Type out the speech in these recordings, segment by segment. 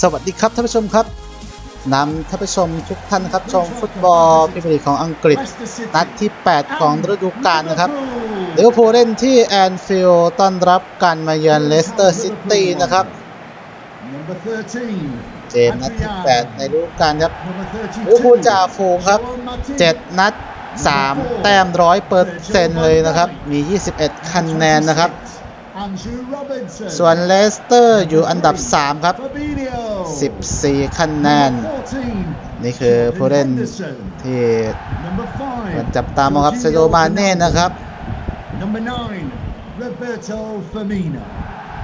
สวัสดีครับท่านผู้ชมครับนำท่านผู้ชมทุกท่านนะครับชมฟุตบอลพรีเมียร์ลีกของอังกฤษ นัดที่ 8 ของฤดูกาลนะครับลิเวอร์พูลเล่นที่แอนฟิลด์ต้อนรับการมาเยือนเลสเตอร์ซิตี้นะครับเกมนัดที่ 8 ในฤดูกาลครับลิเวอร์พูลจ่าฝูงครับ 7 นัด 3 แต้มร้อยเปอร์เซ็นต์เลยนะครับ มี 21 คะแนนนะครับ ส่วนเลสเตอร์อยู่อันดับ 3 ครับ 14 คะแนน นี่คือผู้เล่นที่มันจับตามองครับเซโดมาเน่นะครับ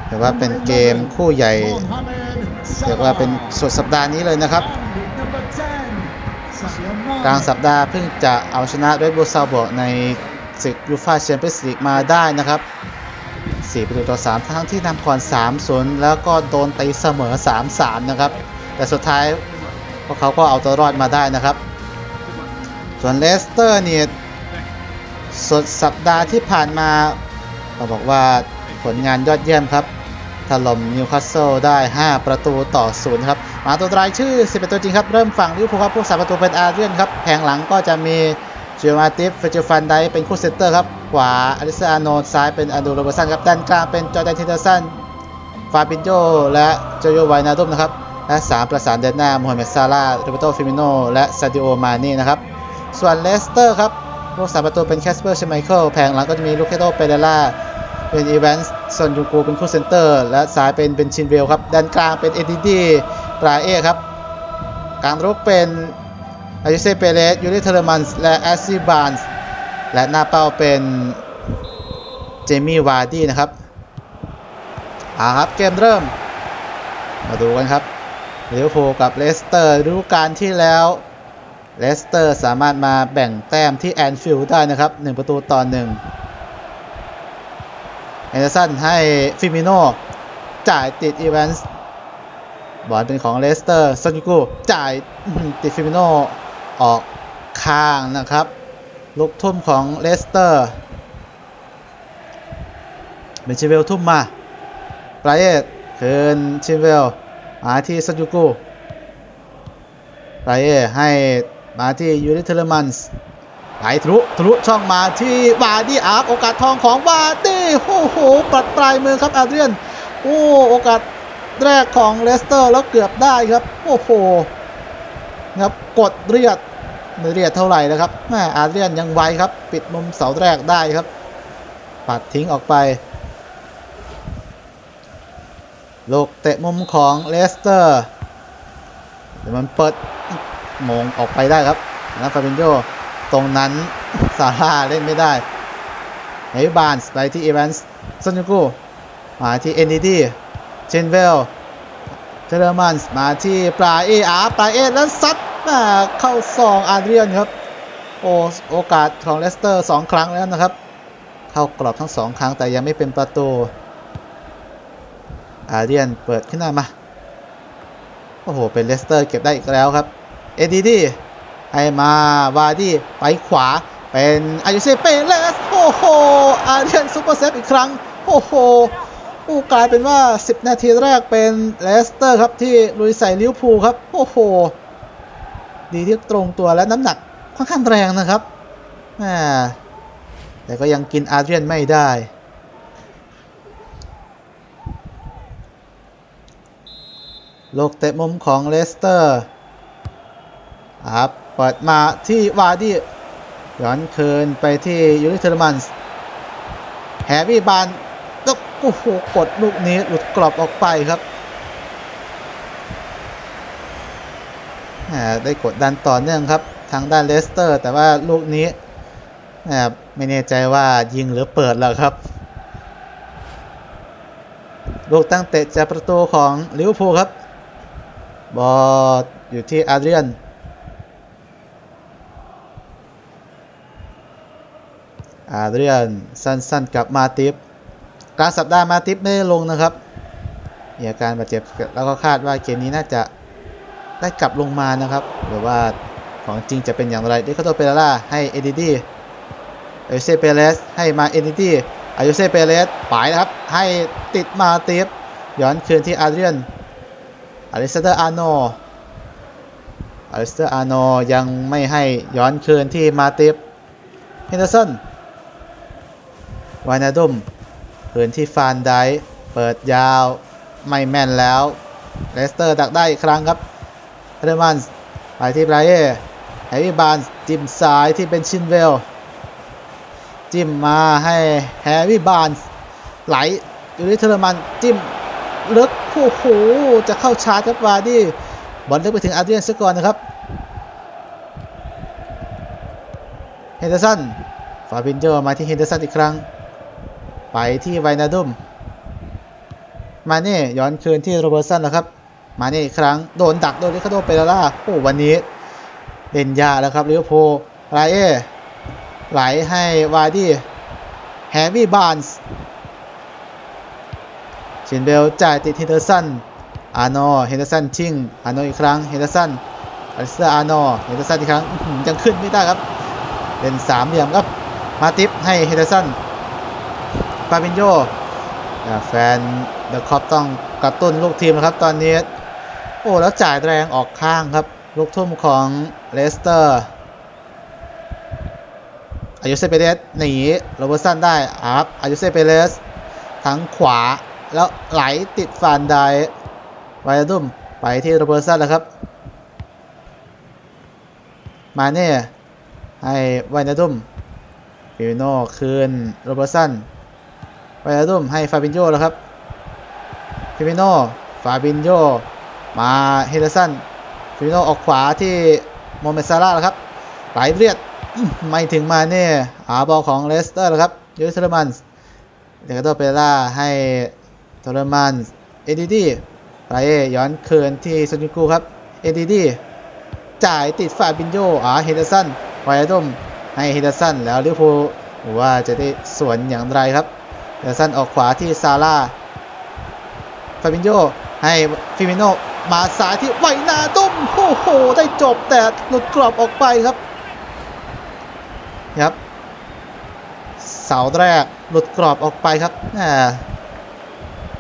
ถือว่าเป็นเกมคู่ใหญ่เรียกว่าเป็นสุดสัปดาห์นี้เลยนะครับ กลางสัปดาห์เพิ่งจะเอาชนะเรดบูลซาบอร์ในศึกยูฟ่าแชมเปี้ยนส์ลีกมาได้นะครับ 4 ประตูต่อ 3 ทั้งที่นำก่อน 3-0 แล้วก็โดนตีเสมอ 3-3 นะครับ แต่สุดท้ายพวกเขาก็เอาตัวรอดมาได้นะครับ ส่วนเลสเตอร์เนี่ยสุดสัปดาห์ที่ผ่านมาเราบอกว่าผลงานยอดเยี่ยมครับ ถล่มนิวคาสเซิลได้ 5 ประตูต่อ 0 ครับ มาตัวรายชื่อ 11 ตัวจริงครับ เริ่มฝั่งลิเวอร์พูลครับ ผู้สาประตูเป็นอาร์เรียนครับแผงหลังก็จะมีเจอมาติฟเฟจิฟันไดเป็นคู่เซนเตอร์ครับ ขวาอลิซาโนซ้ายเป็นอันดูโรเบอร์สันครับด้านกลางเป็นจอร์แดนเทนเดอร์สันฟาบินโยและโจโยไวนาดุมนะครับและ3ประสานเดนหน้าโมฮัมเหม็ดซาลาโรเบโตฟิมิโนและซาดิโอมานี่นะครับส่วนเลสเตอร์ครับผู้สาประตูเป็นแคสเปอร์เชไมเคิลแผงหลังก็จะมีลูเคโตเปเดล่าเป็นอีแวนส์ซอนยูกูเป็นคู่เซนเตอร์ และซ้ายเป็นเป็นชินเวลครับด้านกลางเป็นเอ็ดดี้ปราเอครับกลางรุกเป็นอายุเซเปเรสยูริเทอร์มันและแอสซีบานส์ และหน้าเป้าเป็นเจมี่วาร์ดี้นะครับอ่าครับเกมเริ่ม มาดูกันครับลิเวอร์พูลกับเลสเตอร์ฤดูกาลที่แล้วเลสเตอร์สามารถมาแบ่งแต้มที่แอนฟิลด์ได้นะครับ 1 ประตูต่อ1เอเดอร์สันให้ฟิมิโนจ่ายติดอีแวนส์บอลเป็นของเลสเตอร์ซอนยูกูจ่ายติดฟิมิโนออกข้างนะครับ ลูกทุ่มของเลสเตอร์เบนชิเวลทุ่มมาปลายเอตคืนชิเวลมาที่ซอนยูกูปลายเอให้มาที่ยูริเทเลมันส์ไหลทะลุทะลุช่องมาที่วาร์ดี้อาร์โอกาสทองของวาร์ดี้โอ้โหปัดปลายมือครับอาเดรียนโอ้โอกาสแรกของเลสเตอร์แล้วเกือบได้ครับ โอ้โหครับกดเรียด ไม่เรียดเท่าไหร่นะครับแม่อาเรียนยังไวครับ ปิดมุมเสาแรกได้ครับ ปัดทิ้งออกไป ลูกเตะมุมของเลสเตอร์แต่มันเปิดมงออกไปได้ครับนะฟาบินโยตรงนั้นซาร่าเล่นไม่ได้ไอ้บานสไปที่เอเวนส์ซันยูกูมาที่เอ็นดีดีเชนเวลเทเลอร์มันมาที่ปลาเออาปลาเอแล้วซัด มาเข้าซองอาเดรียนครับโอโอกาสของเลสเตอร์สองครั้งแล้วนะครับ เข้ากรอบทั้งสองครั้งแต่ยังไม่เป็นประตู อาเดียนเปิดขึ้นมามา โอ้โห เป็นเลสเตอร์เก็บได้อีกแล้วครับ เอ็นดีดีให้มาวาดี้ไปขวาเป็นอายุเซเปเลสโอ้โห อาเรียนซูเปอร์เซฟอีกครั้ง โอ้โหอู้กลายเป็นว่า 10 นาทีแรกเป็นเลสเตอร์ครับที่ลุยใส่ลิวพูครับ โอ้โห ดีที่ตรงตัวและน้ำหนักค่อนข้างแรงนะครับแต่ก็ยังกินอาเรียนไม่ได้โลกเตะมุมของเลสเตอร์ครับเปิดมาที่วาร์ดี้ย้อนคืนไปที่ยูริเทอร์มันส์แฮร์รี่บานแล้วโอ้โหกดลูกนี้หลุดกรอบออกไปครับแหม ได้กดดันต่อเนื่องครับ ทางด้านเลสเตอร์ แต่ว่าลูกนี้ไม่แน่ใจว่ายิงหรือเปิดแล้วครับ ลูกตั้งเตะจากประตูของลิเวอร์พูลครับ บอลอยู่ที่อาเดรียนอาเดรียนสั้นๆกับมาติฟกลางสัปดาห์มาติฟไม่ได้ลงนะครับมีอาการบาดเจ็บแล้วก็คาดว่าเกมนี้น่าจะ ได้กลับลงมานะครับหรือว่าของจริงจะเป็นอย่างไรดิคาโตเปเรล่าให้เอดิดี้อายุเซเปเรสให้มาเอดิดี้อายุเซเปเรสปายนะครับ ให้ติดมาติฟย้อนคืนที่อาเดรียนอลิสเตอร์อาร์โนอลิสเตอร์อาร์โนยังไม่ให้ย้อนคืนที่มาติฟเฮนเดอร์สันวานาดุมคืนที่ฟานไดเปิดยาวไม่แม่นแล้วเลสเตอร์ดักได้อีกครั้งครับ เรมันไปที่ไบรเอแฮร์รี่บานจิ้มซ้ายที่เป็นชินเวล จิ้มมาให้แฮร์รี่บานไหลยูริเทอร์มันจิ้มลึกโอ้โหจะเข้าชาร์จครับวาดี้บอลลึกไปถึงอาร์เดียนซะก่อนนะครับเฮนเดอร์สันฟาบินโจมาที่เฮนเดอร์สันอีกครั้ง ไปที่ไวนาดุม มาเน่ย้อนคืนที่โรเบิร์ตสันแล้วครับ มาเนี่อีกครั้งโดนดักโดนลิคาโดเปเรล่าโอ้วันนี้เล่นยาแล้วครับลิเวอร์พูลไรเอไหลให้วาดี้แฮร์รี่บานส์ชินเบลจ่ายติดเฮนเดอร์สันอาร์โนเฮนเดอร์สันชิงอาร์โนอีกครั้งเฮนเดอร์สันอลิสเตอร์อาร์โนเฮนเดอร์สันอีกครั้งยังขึ้นไม่ได้ครับเป็นสามเหลี่ยมครับมาติฟให้เฮนเดอร์สันฟาบินโยแฟนเดอะคอปต้องกระตุ้นลูกทีมนะครับตอนนี้ โอ้แล้วจ่ายแรงออกข้างครับ ลูกทุ่มของเลสเตอร์อายุเซเปเรสหนีโรเบอร์สันได้อัพอายุเซเปเรสทั้งขวาแล้วไหลติดฟานไดไวอาดุมไปที่โรเบอร์สันแล้วครับ มาเน่ให้ไวนาดุมฟิโน่คืนโรเบอร์สันไปอาดุมให้ฟาบินโยแล้วครับฟิมิโน่ฟาบินโย มาเฮเดอร์สันฟิมิโนออกขวาที่โมเมซาร่าแล้วครับไหลเลียดไม่ถึงมาเน่หาบอลของเลสเตอร์แล้วครับยูริสเทอร์มันส์เดกาโตเปล่าให้โทเรมันส์เอดีดีไรเอย้อนคืนที่ซนยูกูครับเอดีดีจ่ายติดฟาบินโยอ่าเฮเดอร์สันไวอาดมให้เฮิดาสันแล้วลิเวอร์พูลว่าจะได้สวนอย่างไรครับเฮิดาสันออกขวาที่ซาร่าฟาบินโยให้ฟิมิโน มาซ้ายที่ไวนาดุ้มโอ้โห ได้จบแต่หลุดกรอบออกไปครับ ครับ เสาแรกหลุดกรอบออกไปครับแหม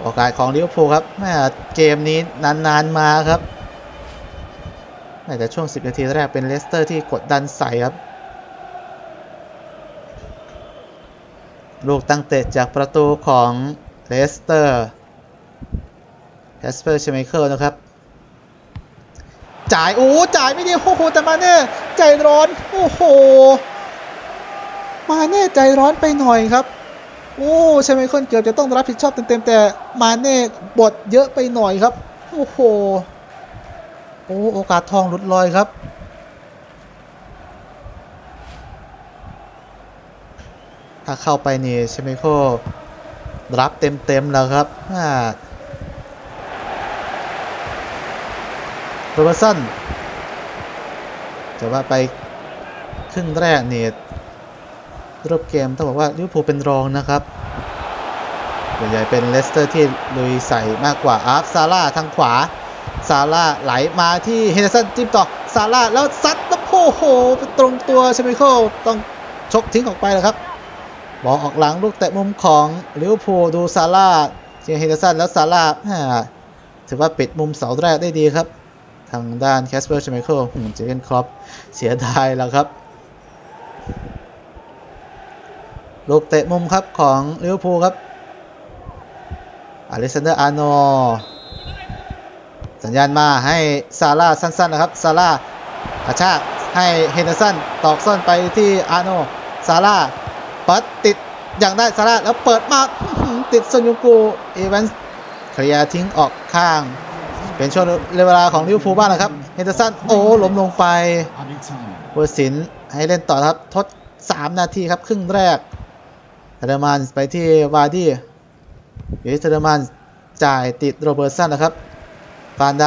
โอกาสของลิเวอร์พูลครับแหมเกมนี้นานๆมาครับแม่แต่ช่วง 10 นาทีแรกเป็นเลสเตอร์ที่กดดันใส่ครับ ลูกตั้งเตะจากประตูของเลสเตอร์แคสเปอร์เชมิเคิลนะครับ จ่ายโอ้จ่ายไม่ดีโอ้โหแต่มาเน่ใจร้อนโอ้โห มาเน่ใจร้อนไปหน่อยครับ โอ้เชมิเคิลเกือบจะต้องรับผิดชอบเต็มๆแต่มาเน่บทเยอะไปหน่อยครับโอ้โหโอ้โอกาสทองหลุดลอยครับถ้าเข้าไปนี่ใช่ไหมโครับเต็มๆแล้วครับอ่า โรเบอร์สันจะว่าไปครึ่งแรกเนี่ยรูปเกมต้องบอกว่าลิเวอร์พูลเป็นรองนะครับส่วนใหญ่เป็นเลสเตอร์ที่ลุยใส่มากกว่าอาร์ฟซาร่าทางขวา ซาร่าไหลมาที่เฮนเดอร์สันจิ้มต่อ ซาร่าแล้วซัดแล้วโอ้โหไปตรงตัวใช่ไมโคต้องชกทิ้งออกไปแล้วครับ บอลออกหลังลูกเตะมุมของลิเวอร์พูลดูซาร่าเชียร์เฮนเดอร์สันแล้วซาร่าถือว่าปิดมุมเสาแรกได้ดีครับ ทางด้านแคสเปอร์ชไมเคิลเจเกนครอปเสียดายแล้วครับ ลูกเตะมุมครับของลิเวอร์พูลครับอเล็กซานเดอร์อาร์โนสัญญาณมาให้ซาร่าสั้นๆนะครับซาร่ากระชาให้เฮนเดอร์สันตอกซ่อนไปที่อาร์โนซาร่าเปิดติดอย่างได้ซาร่าแล้วเปิดมาติดซอนยูกูเอเวนส์เคลียร์ทิ้งออกข้าง เป็นช่วงเวลาของลิเวอร์พูลบ้างนะครับเฮนเดอร์สันโอ้ล้มลงไปเวอร์สินให้เล่นต่อครับทด 3 นาทีครับ ครึ่งแรกเทเลมานไปที่วาร์ดี้เดี๋ยวเทเลมานจ่ายติดโรเบิร์ตสันนะครับฟานได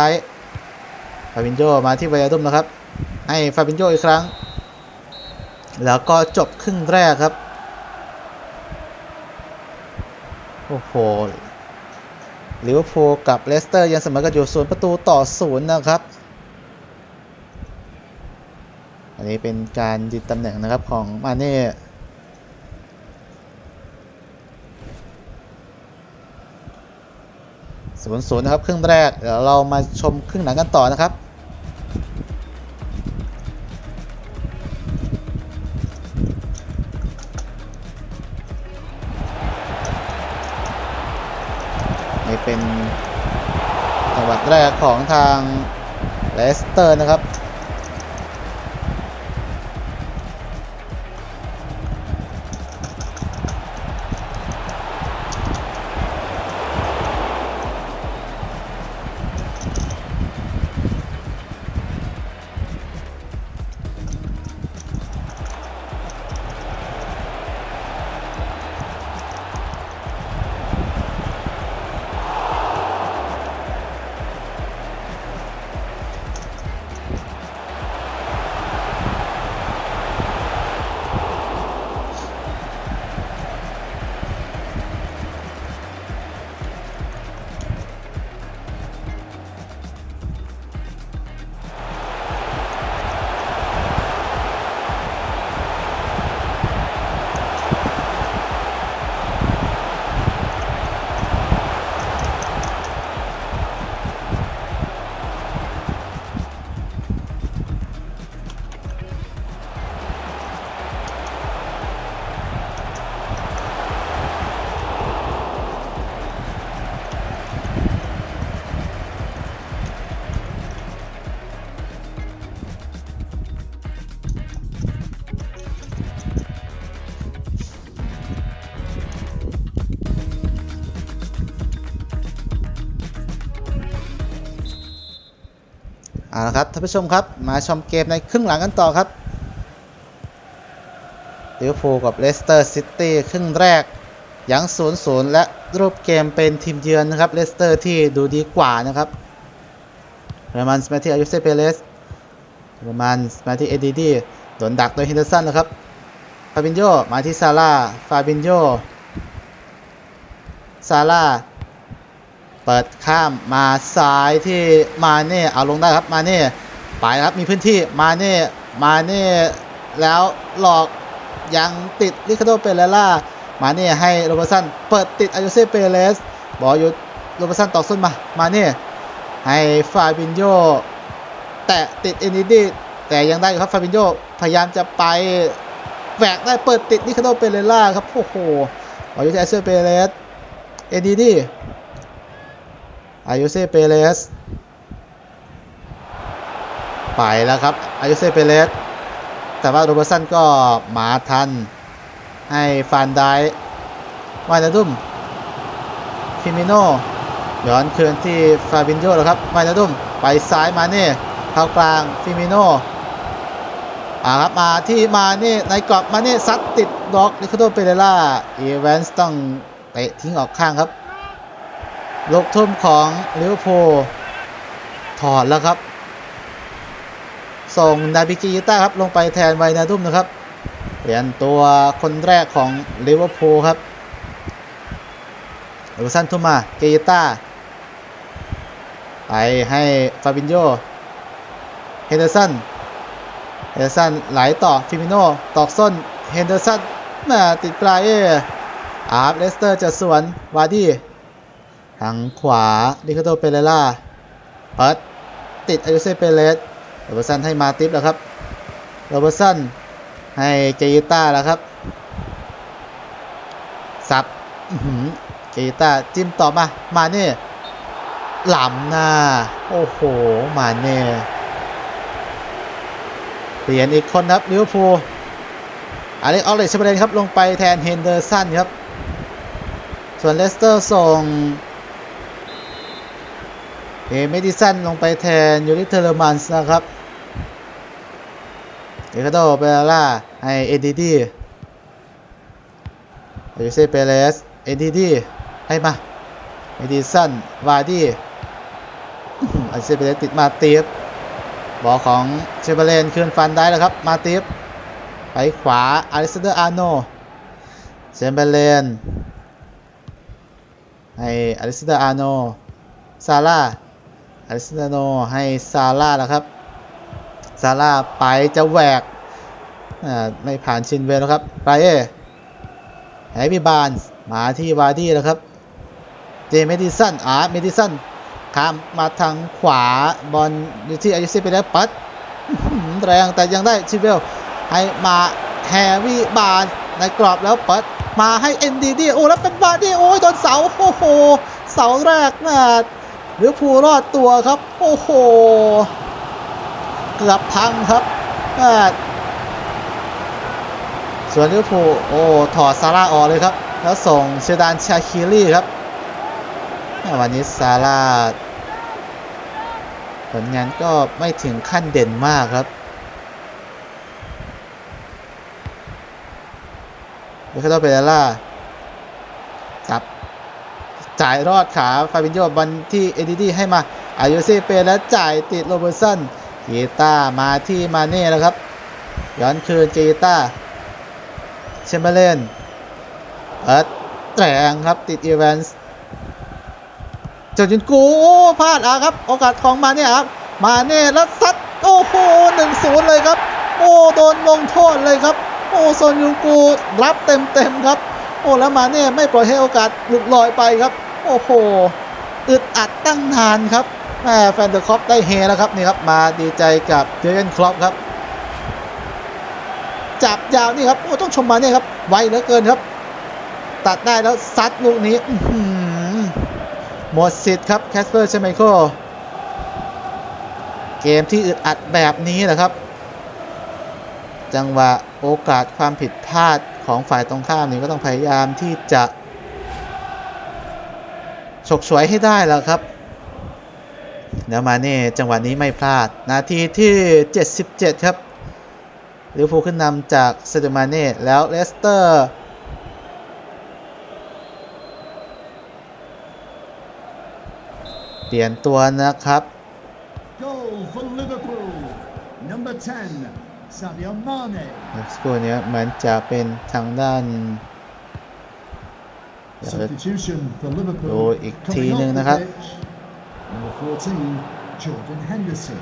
ฟาบินโยมาที่ไวอาดุมนะครับ ให้ฟาบินโยอีกครั้ง แล้วก็จบครึ่งแรกครับ โอ้โห ลิเวอร์พูลกับเลสเตอร์ยังเสมอกันอยู่ศูนย์ประตูต่อศูนย์นะครับ อันนี้เป็นการยึดตำแหน่งนะครับของมาเน่ศูนย์ศูนย์นะครับครึ่งแรก เดี๋ยวเรามาชมครึ่งหลังกันต่อนะครับ นี่เป็นจังหวัดแรกของทางเลสเตอร์นะครับ เอาละครับท่านผู้ชมครับมาชมเกมในครึ่งหลังกันต่อครับลิเวอร์พูลกับเลสเตอร์ซิตี้ครึ่งแรกยัง0 0 และรูปเกมเป็นทีมเยือนนะครับเลสเตอร์ที่ดูดีกว่านะครับเรมันสมาที่อายุเซเปเลสเรมันสมาที่เอดีดีโดนดักโดยฮินเดอร์สันนะครับฟาบินโยมาที่ซาร่าฟาบินโยซาร่า เปิดข้ามมาซ้ายที่มาเน่เอาลงได้ครับมาเน่ไปครับมีพื้นที่มาเน่มาเน่แล้วหลอกยังติดลิคาโดเปเรล่ามาเน่ให้โรเบร์สันเปิดติดอายุเซเปเรสบอลยู่โรเบร์สันต่อส้นมามาเน่ให้ฟาบินโยแตะติดเอนิดีแต่ยังได้อยู่ครับฟาบินโยพยายามจะไปแหวกได้เปิดติดลิคาโดเปเรล่าครับโอ้โหบอายุเซเปเรสเอนิดี อายุเซเปเรส ไปแล้วครับ อายุเซเปเรส แต่ว่าโรเบอร์สันก็มาทัน ให้ฟานได้วานาดุมฟิมิโนย้อนคืนที่ฟาบินโยแล้วครับวานาดุมไปซ้ายมาเน่เข้ากลางฟิมิโนอ่าครับมาที่มาเน่ในกรอบมาเน่ซัดติดบล็อกลิคาโดเปเรล่าอีแวนส์ต้องเตะทิ้งออกข้างครับ ลูกทุ่มของลิเวอร์พูลถอดแล้วครับ ส่งนาบิกิยต้าครับ ลงไปแทนไวนาดุมนะครับ เปลี่ยนตัวคนแรกของลิเวอร์พูลครับเอเวอร์สันทุ่มมาเกยต้าไปให้ฟาบินโยเฮนเดอร์สันเฮนเดอร์สันไหลต่อฟิมิโนตอกส้นเฮนเดอร์สันน่าติดปลายเออาร์เลสเตอร์จะสวนวาร์ดี้ ทางขวาลิคาโตเปเรล่าเปิดติดอายุเซเปเรสโรเบอร์สันให้มาติฟแล้วครับโรเบอร์สันให้เจยิต้าแล้วครับสับเจยิต้าจิ้มต่อมา มาเน่หล่ำหน้า โอ้โห มาเน่เปลี่ยนอีกคนครับลิเวอร์พูลอเล็กออลเลชเบรนครับ ลงไปแทนเฮนเดอร์สันครับ ส่วนเลสเตอร์ส่ง เอเมดิสันลงไปแทนยูริเทเลมันส์นะครับเอคาโดเปเรล่าให้เอดีดีเอเซเปเรสเอดีดีให้มาเอดิสันวาดี้เอเซเปเรสติดมาตีฟบอลของเชเบเลนคืนฟันได้แล้วครับ มาตีฟไปขวาอลิสเดอร์อาโนเชเบเลนให้อลิสเดอร์อาโนซาร่า อลิสนาโนให้ซาร่าแล้วครับ ซาร่าไปจะแหวกอ่าไม่ผ่านชินเวลแล้วครับไปเอแฮปปี้บานมาที่วาร์ดี้แล้วครับ เจเมดิสันอ่าเมดิสันข้ามมาทางขวาบอลอยู่ที่อายุซิไปแล้วปัดแรงแต่ยังได้ชิเวลให้มาแฮร์รี่บาร์ในกรอบแล้วปัดมาให้เอ็นดีดีโอ้แล้วเป็นบาดี้โอ้ยโดนเสาโอ้โหเสาแรกแม่หรือผูลรอดตัวครับ โอ้โหเกือบพังครับส่วนลิเวอร์พูลโอ้ถอดซาร่าออกเลยครับ แล้วส่งเซดานชาคิรีครับวันนี้ซาร่าผลงานก็ไม่ถึงขั้นเด่นมากครับเบคาโตเปเรล่าจับ จ่ายรอดขาฟาบินโยบอลที่เอดีดีให้มาอายุซีเปแล้วจ่ายติดโรเบอร์สันกีตามาที่มาเน่แล้วครับ ย้อนคืนกีตาเชมเบอร์เลนเอิร์ดแตรงครับติดอีแวนส์จนยุนกูพลาดอะครับ โอกาสของมาเน่ครับ มาเน่แล้วซัดโอ้โหหนึ่งศูนย์เลยครับ โอ้โดนลงโทษเลยครับ โอ้โซนยูกูรับเต็มเต็มครับ โอ้แล้วมาเน่ไม่ปล่อยให้โอกาสหลุดลอยไปครับ โอ้โหอึดอัดตั้งนานครับแม่แฟนเดอร์ครอปได้เฮแล้วครับนี่ครับมาดีใจกับเจอร์เกนครอปครับจับยาวนี่ครับโอ้ต้องชมมาเนี่ยครับไวเหลือเกินครับ ตัดได้แล้วซัดลูกนี้หมดสิทธิ์ครับแคสเปอร์เชมิโคเกมที่อึดอัดแบบนี้แหละครับ จังหวะโอกาสความผิดพลาด ของฝ่ายตรงข้ามนี่ก็ต้องพยายามที่จะฉกฉวยให้ได้แล้วครับแล้วมาเน่จังหวะนี้ไม่พลาด นาทีที่ 77 ครับลิเวอร์พูลขึ้นนำจากเซเดอร์มาเน่แล้วเลสเตอร์เปลี่ยนตัวนะครับ Goal for Liverpool. Number 10, Sadio Mane. เมื่อสักครู่นี้เหมือนจะเป็นทางด้านเดี๋ยว Substitution for ดู Liverpool. อีก Coming ทีหนึ่ง off the นะครับ pitch, Number 14, Jordan Henderson.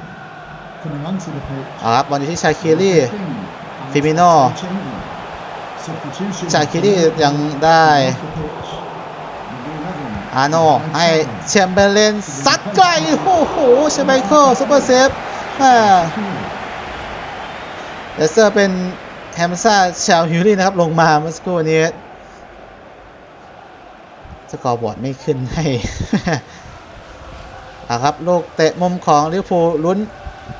Coming onto the pitch. เอาครับบอลอยู่ที่ชาคิรี 15, Alex Firmino. Oxlade-Chamberlain. Substitution ชาคิรี for ยัง Liverpool. ได้ Coming off the pitch, number 11, อาโน Mohamed ให้ Salah. แชมเบอร์เลนซัดไกลโอ้โหเชมไมเคิลซุปเปอร์เซฟแม่ เลสเตอร์เป็นแฮมซ่าชาวฮิวลี่นะครับ ลงมาเมื่อสักครู่นี้สกอร์บอร์ดไม่ขึ้นให้อะครับ ลูกเตะมุมของลิเวอร์พูลลุ้น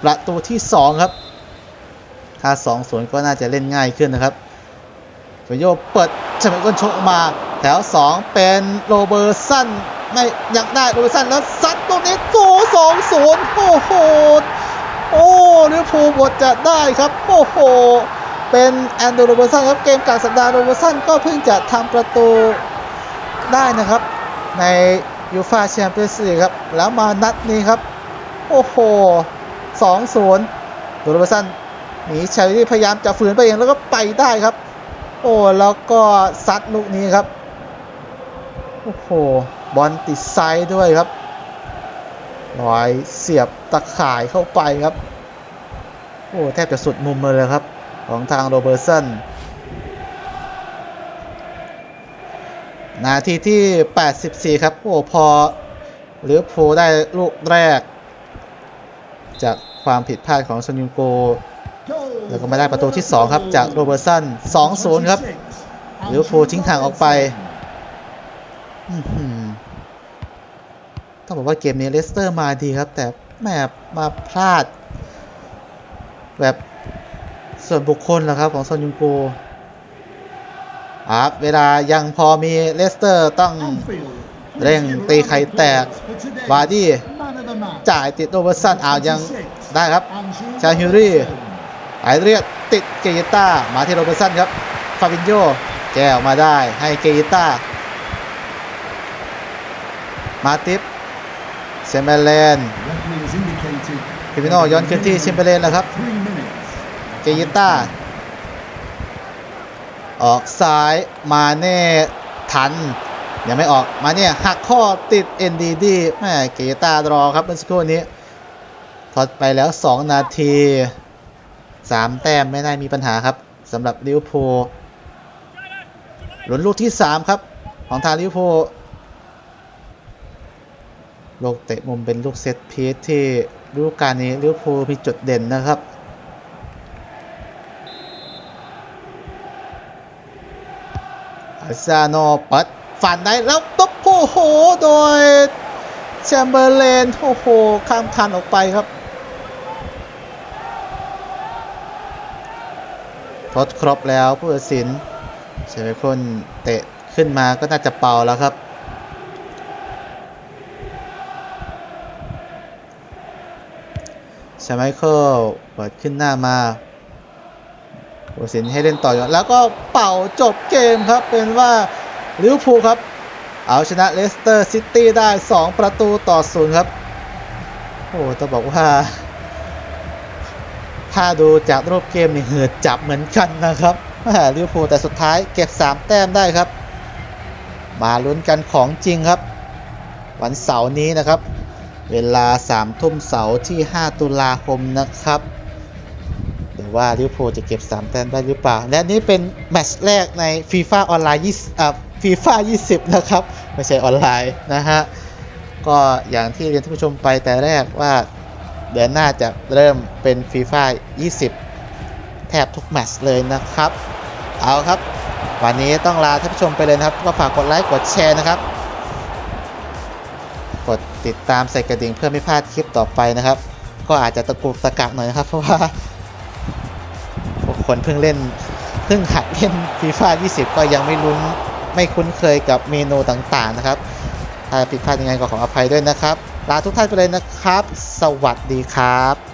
ประตูที่ 2 ครับ ถ้า2 0ก็น่าจะเล่นง่ายขึ้นนะครับฟโยเปิดเฉมก้นชกมา แถว 2 เป็นโรเบอร์สันไม่ยังได้โรเบอร์สันแล้วซัดตรงนี้โกสองศูนย์โอ้โห โอ้ลิเวอร์พูลบทจะได้ครับโอ้โหเป็นแอนโดรโรเบอร์สันครับเกมกลางสัปดาห์โรเบอร์สันก็เพิ่งจะทำประตูได้นะครับ ในยูฟาแชมเปี้ยนส์ลีกครับ แล้วมานัดนี้ครับ โอ้โห2-0โรเบอร์สันหนีชัยที่พยายามจะฝืนไปเองแล้วก็ไปได้ครับ โอ้แล้วก็ซัดลูกนี้ครับ โอ้โหบอลติดไซด์ด้วยครับ ลอยเสียบตะข่ายเข้าไปครับ โอ้แทบจะสุดมุมเลยครับ ของทางโรเบอร์สันนาทีที่ 84 ครับ โอ้พอหรือโพลได้ลูกแรก จากความผิดพลาดของซอนยุงโก แล้วก็มาได้ประตูที่ 2 ครับ จากโรเบอร์สัน 2-0 ครับลิเวอร์พูลทิ้งห่างออกไปอื ต้องบอกว่าเกมนี้เลสเตอร์มาดีครับ แต่แหมมาพลาด แบบส่วนบุคคลเหรอครับของซอนยุงโกครับเวลายังพอมีเลสเตอร์ต้องเร่งตีไข่แตกวาร์ดี้จ่ายติดโรเบอร์สันอ้าวยังได้ครับ ชาฮิรี่ไอเรียติดเกยิต้ามาที่โรเบอร์สันครับฟาบินโยแก้วมาได้ให้เกยิต้ามาติป เชมเบเลน Referee has indicated ฟิมิโนย้อนคืนที่เชมเบเลนแล้วครับเกยิต้า ออกซ้ายมาเน่ทัน ยังไม่ออกมาเนี่ยหักข้อติด NDD แม่เกยิต้ารอครับเมื่อสักครู่นี้ถอดไปแล้ว 2 นาที 3 แต้มไม่ได้มีปัญหาครับสำหรับลิวอร์พูลุ้นลูกที่ 3 ครับ ของทางลิวอร์พู ลูกเตะมุมเป็นลูกเซตพีซที่ฤดูกาลนี้ลิเวอร์พูลมีจุดเด่นนะครับ อาซาโนปิดฝันได้แล้วปุ๊บโอ้โห โดยแชมเบอร์เลนโอ้โห ข้ามคันออกไปครับทดครบแล้วผู้ตัดสินเชฟคนเตะขึ้นมาก็น่าจะเป่าแล้วครับ ชไมเคิลเปิดขึ้นหน้ามาผู้ตัดสินให้เล่นต่ออยู่แล้วก็เป่าจบเกมครับ เป็นว่าลิเวอร์พูลครับ เอาชนะเลสเตอร์ซิตี้ได้ 2 ประตูต่อศูนย์ครับ โอ้ต้องบอกว่า ถ้าดูจากรูปเกมนี่เหือดจับเหมือนกันนะครับลิเวอร์พูลแต่สุดท้ายเก็บ 3 แต้มได้ครับ มาลุ้นกันของจริงครับ วันเสาร์นี้นะครับ เวลา3ทุ่มเสาร์ที่ 5 ตุลาคมนะครับหรือว่าลิเวอร์พูลจะเก็บ 3 แต้มได้หรือเปล่า และนี่เป็นแมตช์แรกในฟีฟ่าออนไลน์20อ่าฟีฟ่า20นะครับ ไม่ใช่ออนไลน์นะฮะ ก็อย่างที่เรียนท่านผู้ชมไปแต่แรกว่าเดือนหน้าจะเริ่มเป็นฟีฟ่า20แทบทุกแมตช์เลยนะครับ เอาครับ วันนี้ต้องลาท่านผู้ชมไปเลยนะครับ ก็ฝากกดไลค์กดแชร์นะครับ ติดตามใส่กระดิ่งเพื่อไม่พลาดคลิปต่อไปนะครับ ก็อาจจะตะกุกตะกักหน่อยนะครับ เพราะว่าพวกคนเพิ่งเล่นเพิ่งหัดเล่นฟีฟ่า20 ก็ยังไม่ลุ้นไม่คุ้นเคยกับเมนูต่างๆนะครับ ถ้าผิดพลาดยังไงก็ขออภัยด้วยนะครับ ลาทุกท่านไปเลยนะครับ สวัสดีครับ